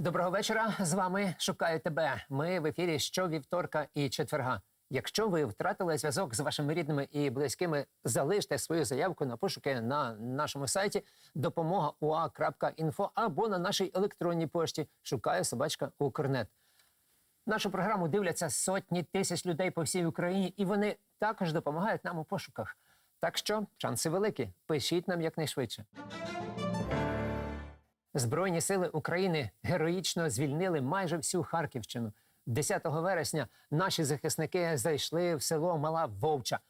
Доброго вечора. З вами шукаю тебе. Ми в ефірі щовівторка і четверга. Якщо ви втратили зв'язок з вашими рідними і близькими, залиште свою заявку на пошуки на нашому сайті допомога або на нашій електронній пошті шукаю собачка Укрнет. Нашу програму дивляться сотні тисяч людей по всій Україні, і вони також допомагають нам у пошуках. Так що шанси великі. Пишіть нам якнайшвидше. Збройні сили України героїчно звільнили майже всю Харківщину. 10 вересня наші захисники зайшли в село Мала Вовча.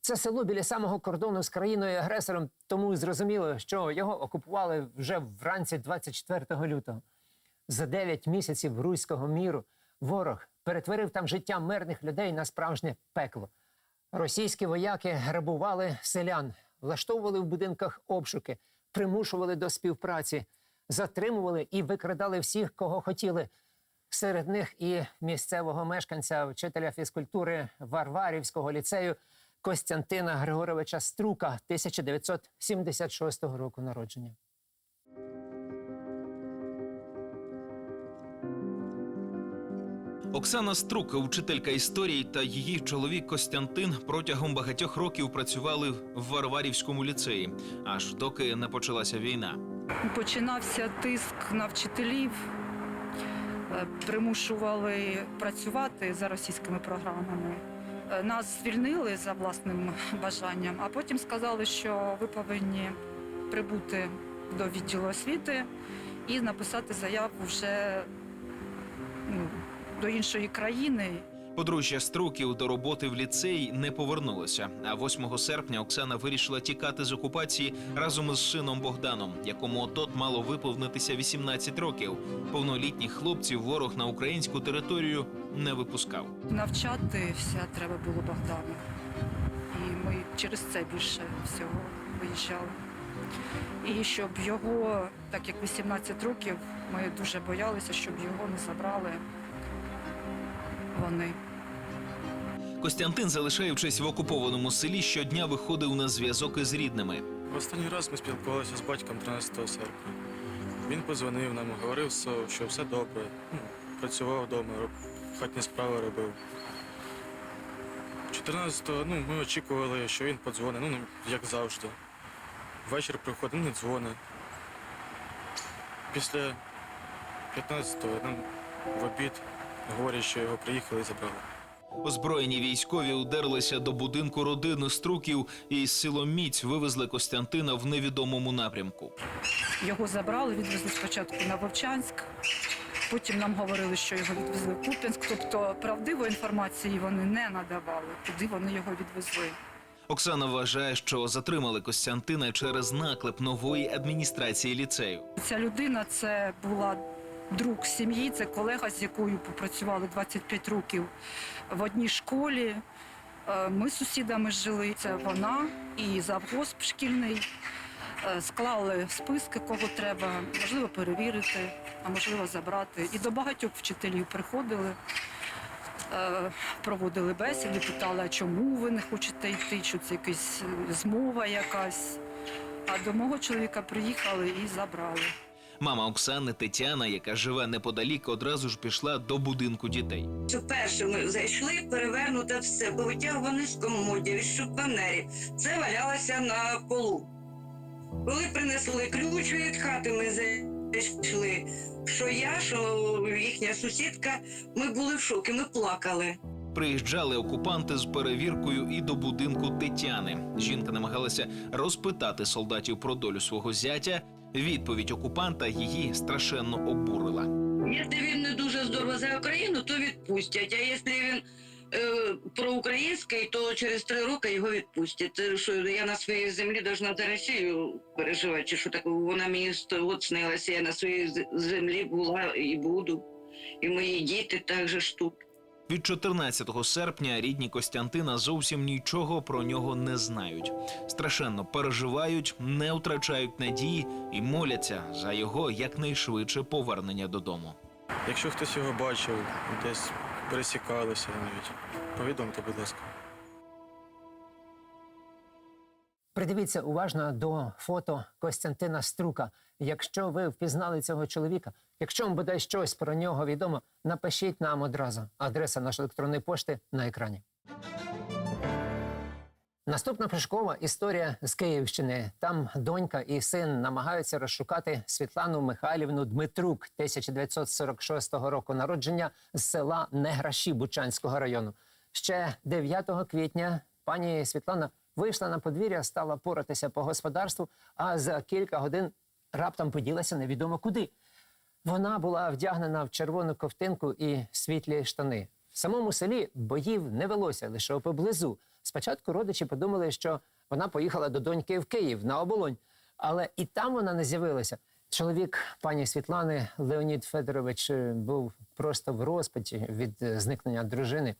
Це село біля самого кордону з країною агресором, тому зрозуміло, що його окупували вже вранці 24 лютого. За 9 місяців руського міру ворог перетворив там життя мирних людей на справжнє пекло. Російські вояки грабували селян, влаштовували в будинках обшуки, примушували до співпраці, затримували і викрадали всіх, кого хотіли. Серед них і місцевого мешканця, вчителя фізкультури Варварівського ліцею Костянтина Григоровича Струка 1976 року народження. Оксана Струк, учителька історії, та її чоловік Костянтин протягом багатьох років працювали в Варварівському ліцеї, аж доки не почалася війна. Починався тиск на вчителів, е, примушували працювати за російськими програмами. Е, Нас звільнили за власним бажанням, а потім сказали, що ви повинні прибути до відділу освіти і написати заяву вже ну, до іншої країни. Подружжя Струків до роботи в ліцеї не повернулося. А 8 серпня Оксана вирішила тікати з окупації разом із сином Богданом, якому отот мало виповнитися 18 років. Повнолітніх хлопців ворог на українську територію не випускав. Навчатися треба було Богдану. І ми через це більше всього виїжджали. І щоб його, так як 18 років, ми дуже боялися, щоб його не забрали вони. Костянтин, залишаючись в окупованому селі, щодня виходив на зв'язок із рідними. Останній раз ми спілкувалися з батьком 13 серпня. Він подзвонив нам, говорив, що- все добре. Ну, працював вдома, хатні справи робив. 14-го ну, ми очікували, що він подзвонить, ну, як завжди. Ввечері приходить, не дзвонить. Після 15-го нам в обід говорять, що його приїхали і забрали. Озброєні військові удерлися до будинку родини струків і з силом міць вивезли Костянтина в невідомому напрямку. Його забрали, відвезли спочатку на Вовчанськ, потім нам говорили, що його відвезли в Куп'янськ. Тобто правдивої інформації вони не надавали, куди вони його відвезли. Оксана вважає, що затримали Костянтина через наклеп нової адміністрації ліцею. Ця людина це була друг сім'ї, це колега, з якою попрацювали 25 років в одній школі. Е, Ми з сусідами жили. Це вона і завгосп шкільний. Е, Склали списки, кого треба, можливо, перевірити, а можливо, забрати. І до багатьох вчителів приходили, е, проводили бесіди, питали, чому ви не хочете йти, що це якась змова якась. А до мого чоловіка приїхали і забрали. Мама Оксани Тетяна, яка живе неподалік, одразу ж пішла до будинку дітей. Що перше ми зайшли, перевернуте все, бо повитягуване з комодів, із шупанерів. Це валялося на полу. Коли принесли ключ від хати, ми зайшли. Що я, що їхня сусідка, ми були в шокі, ми плакали. Приїжджали окупанти з перевіркою і до будинку Тетяни. Жінка намагалася розпитати солдатів про долю свого зятя. Відповідь окупанта її страшенно обурила. Якщо він не дуже здорово за Україну, то відпустять. А якщо він е, проукраїнський, то через три роки його відпустять. Це що я на своїй землі должна за Росію переживати, чи що таке? Вона мені сто снилася, я на своїй землі була і буду. І мої діти також тут. Від 14 серпня рідні Костянтина зовсім нічого про нього не знають. Страшенно переживають, не втрачають надії і моляться за його якнайшвидше повернення додому. Якщо хтось його бачив, десь пересікалися навіть, повідомте, будь ласка. Придивіться уважно до фото Костянтина Струка. Якщо ви впізнали цього чоловіка, Якщо вам бодай щось про нього відомо, напишіть нам одразу. Адреса нашої електронної пошти на екрані. Наступна прыжкова історія з Київщини. Там донька і син намагаються розшукати Світлану Михайлівну Дмитрук 1946 року народження з села Неграші Бучанського району. Ще 9 квітня пані Світлана вийшла на подвір'я, стала поратися по господарству, а за кілька годин раптом поділася невідомо куди. Вона була вдягнена в червону ковтинку і світлі штани. В самому селі боїв не велося лише поблизу. Спочатку родичі подумали, що вона поїхала до доньки в Київ на оболонь, але і там вона не з'явилася. Чоловік пані Світлани Леонід Федорович е, був просто в розпачі від зникнення дружини.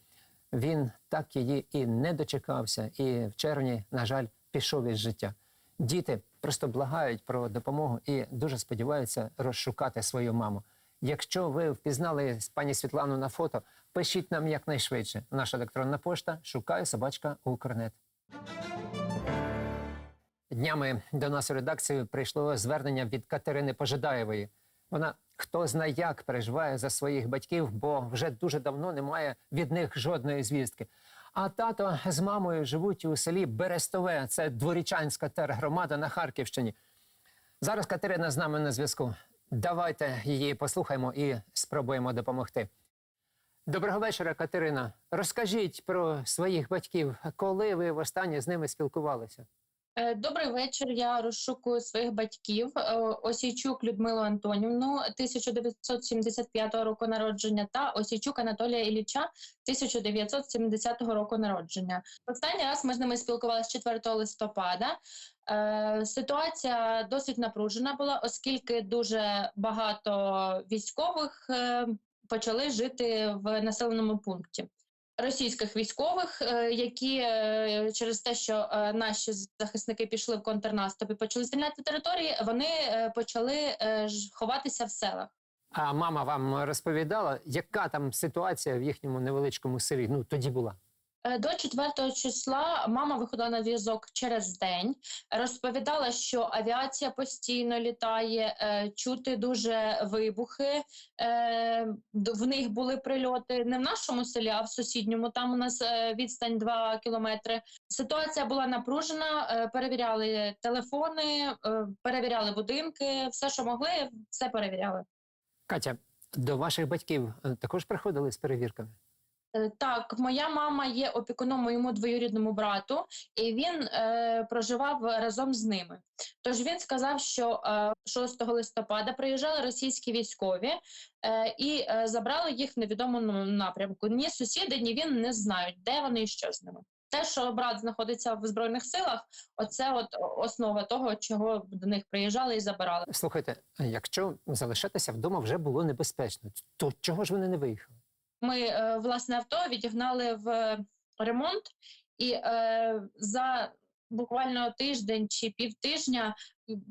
Він так її і не дочекався, і в червні, на жаль, пішов із життя. Діти просто благають про допомогу і дуже сподіваються розшукати свою маму. Якщо ви впізнали пані Світлану на фото, пишіть нам якнайшвидше. Наша електронна пошта шукаю собачка Укрнет. Днями до нас у редакцію прийшло звернення від Катерини Пожидаєвої. Вона хто знає як переживає за своїх батьків, бо вже дуже давно немає від них жодної звістки. А тато з мамою живуть у селі Берестове, це дворічанська тергромада на Харківщині. Зараз Катерина з нами на зв'язку. Давайте її послухаємо і спробуємо допомогти. Доброго вечора, Катерина. Розкажіть про своїх батьків, коли ви востаннє з ними спілкувалися? Е, Добрий вечір. Я розшукую своїх батьків Е, Осійчук Людмилу Антонівну 1975 року народження та Осійчук Анатолія Ілліча 1970 року народження. Останній раз ми з ними спілкувалися 4 листопада. Е, Ситуація досить напружена була, оскільки дуже багато військових почали жити в населеному пункті російських військових, е, які е, через те, що е, наші захисники пішли в контрнаступ і почали звільняти території, вони почали ховатися в селах. А мама вам розповідала, яка там ситуація в їхньому невеличкому селі? Ну тоді була. Е, До 4 числа мама виходила на зв'язок через день, розповідала, що авіація постійно літає, е, чути дуже вибухи. е, В них були прильоти не в нашому селі, а в сусідньому. Там у нас відстань 2 кілометри. Ситуація була напружена. Перевіряли телефони, перевіряли будинки, все, що могли, все перевіряли. Катя, до ваших батьків також приходили з перевірками? Е, Так, моя мама є опікуном моєму двоюрідному брату, і він е, проживав разом з ними. Тож він сказав, що е, 6 листопада приїжджали російські військові е, і е, забрали їх в невідомому напрямку. Ні сусіди, ні він не знають, де вони і що з ними. Те, що брат знаходиться в збройних силах, оце от основа того, чого до них приїжджали і забирали. Слухайте, якщо залишатися вдома вже було небезпечно, то чого ж вони не виїхали? Ми е, власне авто відігнали в ремонт, і е, за буквально тиждень чи півтижня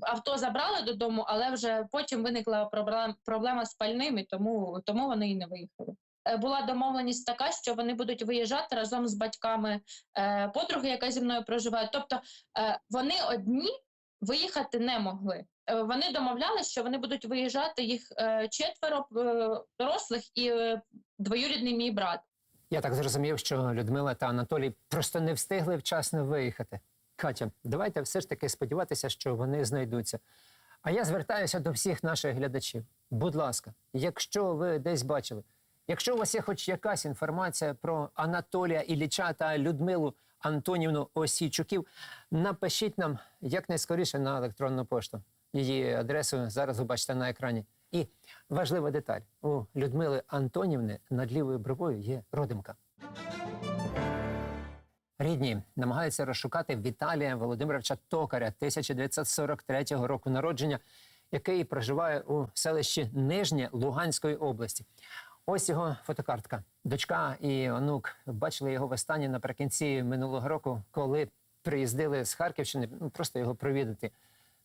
авто забрали додому, але вже потім виникла проблема, проблема з пальним, і тому, тому вони і не виїхали. Е, Була домовленість така, що вони будуть виїжджати разом з батьками е, подруги, яка зі мною проживає. Тобто е, вони одні виїхати не могли. Е, Вони домовлялися, що вони будуть виїжджати їх е, четверо е, дорослих і е, двоюрідний мій брат. Я так зрозумів, що Людмила та Анатолій просто не встигли вчасно виїхати. Катя, давайте все ж таки сподіватися, що вони знайдуться. А я звертаюся до всіх наших глядачів. Будь ласка, якщо ви десь бачили, якщо у вас є хоч якась інформація про Анатолія Ілліча та Людмилу Антонівну Осійчуків, напишіть нам якнайскоріше на електронну пошту. Її адресу зараз ви бачите на екрані. І важлива деталь: у Людмили Антонівни над лівою бровою є родимка. Рідні намагаються розшукати Віталія Володимировича Токаря 1943 року народження, який проживає у селищі Нижнє Луганської області. Ось його фотокартка. Дочка і онук бачили його востаннє наприкінці минулого року, коли приїздили з Харківщини ну, просто його провідати.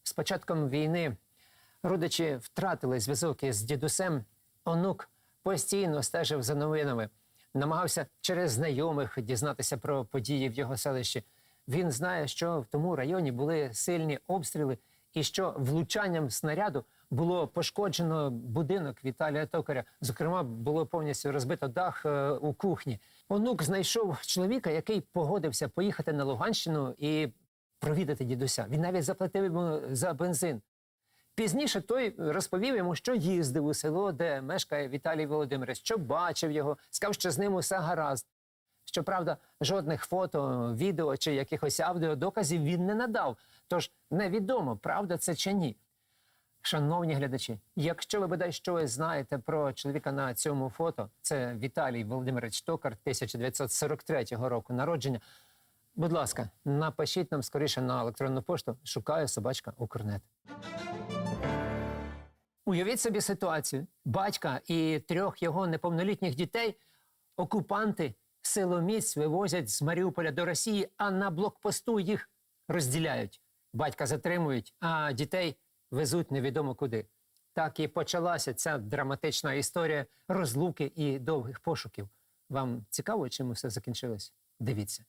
З початком війни родичі втратили зв'язок із дідусем. Онук постійно стежив за новинами, намагався через знайомих дізнатися про події в його селищі. Він знає, що в тому районі були сильні обстріли і що влучанням снаряду було пошкоджено будинок Віталія Токаря. Зокрема, було повністю розбито дах е, у кухні. Онук знайшов чоловіка, який погодився поїхати на Луганщину і провідати дідуся. Він навіть заплатив йому за бензин. Пізніше той розповів йому, що їздив у село, де мешкає Віталій Володимирович, що бачив його, сказав, що з ним усе гаразд. Щоправда, жодних фото, відео чи якихось аудіодоказів він не надав. Тож невідомо, правда це чи ні. Шановні глядачі, якщо ви бодай щось знаєте про чоловіка на цьому фото, це Віталій Володимирович Токар 1943 року народження. Будь ласка, напишіть нам скоріше на електронну пошту. Шукаю собачка Укрнет. Уявіть собі ситуацію: батька і трьох його неповнолітніх дітей окупанти силоміць вивозять з Маріуполя до Росії, а на блокпосту їх розділяють. Батька затримують, а дітей везуть невідомо куди. Так і почалася ця драматична історія розлуки і довгих пошуків. Вам цікаво, чим все закінчилось? Дивіться.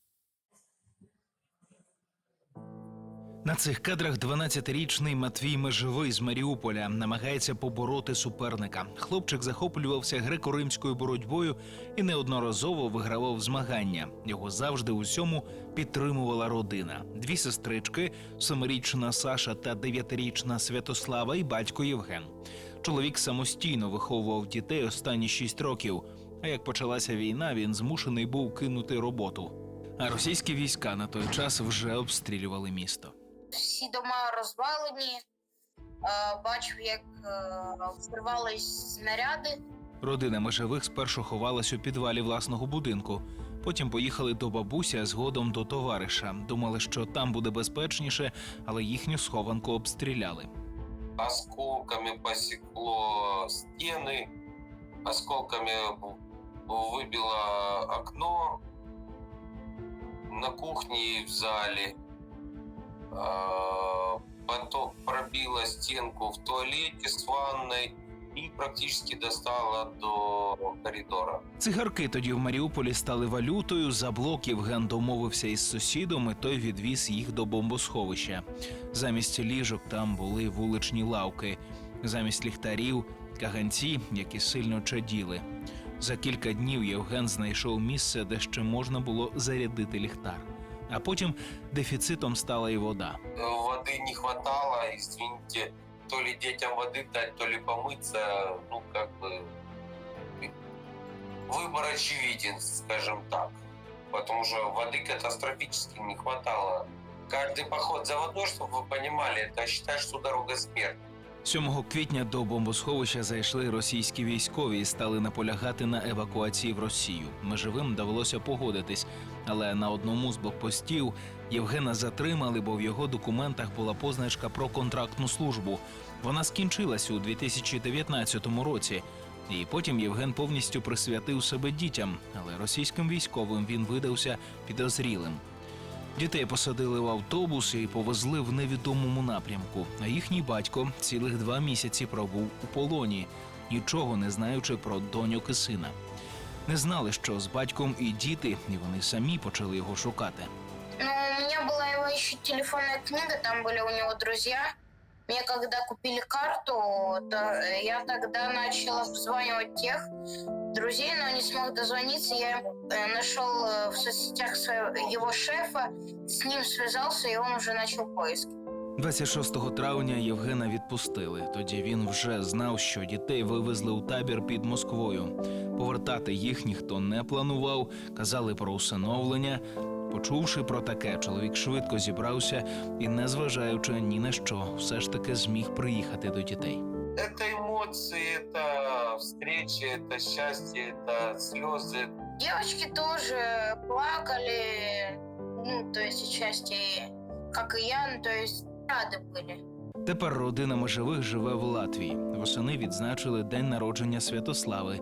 На цих кадрах 12-річний Матвій Межовий з Маріуполя намагається побороти суперника. Хлопчик захоплювався греко-римською боротьбою і неодноразово вигравав змагання. Його завжди у всьому підтримувала родина: дві сестрички, семирічна Саша та дев'ятирічна Святослава і батько Євген. Чоловік самостійно виховував дітей останні шість років. А як почалася війна, він змушений був кинути роботу. А російські війська на той час вже обстрілювали місто. Всі дома розвалені. Е, Бачив, як е, взривались снаряди. Родина межевих спершу ховалась у підвалі власного будинку. Потім поїхали до бабусі, а згодом до товариша. Думали, що там буде безпечніше, але їхню схованку обстріляли. осколками посекло стены, осколками в- выбило окно на кухне и в зале. А, Потом пробило стенку в туалете с ванной и практически достало до коридора. Цигарки тоді в Маріуполі стали валютою. За блок Євген домовився із сусідом, і той відвіз їх до бомбосховища. Замість ліжок там були вуличні лавки, замість ліхтарів каганці, які сильно чаділи. За кілька днів Євген знайшов місце, де ще можна було зарядити ліхтар А потім дефіцитом стала і вода. Воды не хватало, извините, то ли детям воды дать, то ли помыться, ну, как бы, выбор очевиден, скажем так, потому что воды катастрофически не хватало. Каждый поход за водой, чтобы вы понимали, это считай, что дорога смерти. 7 квітня до бомбосховища зайшли російські військові і стали наполягати на евакуації в Росію. Межевим довелося погодитись, але на одному з блокпостів Євгена затримали, бо в його документах була позначка про контрактну службу. Вона скінчилась у 2019 році. І потім Євген повністю присвятив себе дітям, але російським військовим він видався підозрілим. Дітей посадили в автобус і повезли в невідомому напрямку. А їхній батько цілих два місяці пробув у полоні, нічого не знаючи про доньок і сина Не знали, що з батьком і діти, і вони самі почали його шукати. Но у меня была его еще телефонная книга, там были у него друзья. Мне когда купили карту, то я тогда начала обзванивать тех друзей, но не смог дозвониться. Я э, нашел э, в соцсетях своего, его шефа, с ним связался, и он уже начал поиски. 26 травня Євгена відпустили. Тоді він вже знав, що дітей вивезли у табір під Москвою. Повертати їх ніхто не планував, казали про усиновлення. Почувши про таке, чоловік швидко зібрався і, незважаючи ні на що, все ж таки зміг приїхати до дітей. Это эмоции, это встречи, это счастье, это слезы, Девочки тоже плакали, ну, то есть отчасти, как и я, ну, то есть рады были. Тепер родина межевих живе в Латвії. Восени відзначили день народження Святослави.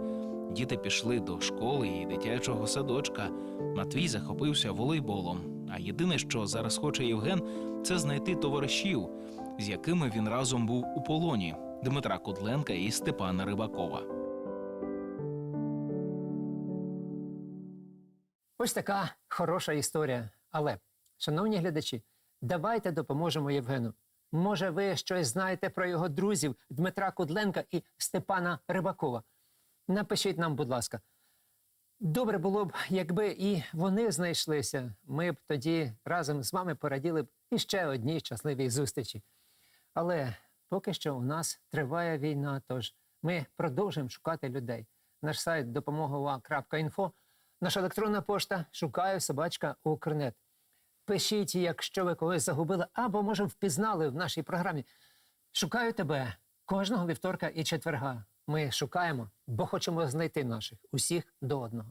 Діти пішли до школи і дитячого садочка. Матвій захопився волейболом. А єдине, що зараз хоче Євген, це знайти товаришів, з якими він разом був у полоні Дмитра Кудленка і Степана Рибакова. Ось така хороша історія. Але, шановні глядачі, давайте допоможемо Євгену. Може, ви щось знаєте про його друзів Дмитра Кудленка і Степана Рибакова? Напишіть нам, будь ласка. Добре було б, якби і вони знайшлися. Ми б тоді разом з вами пораділи б іще одній щасливій зустрічі. Але поки що у нас триває війна, тож ми продовжуємо шукати людей. Наш сайт допомогова.інфо, наша електронна пошта шукаю собачка Укрнет. Пишіть, якщо ви когось загубили, або, може, впізнали в нашій програмі. Шукаю тебе кожного вівторка і четверга. Ми шукаємо, бо хочемо знайти наших усіх до одного.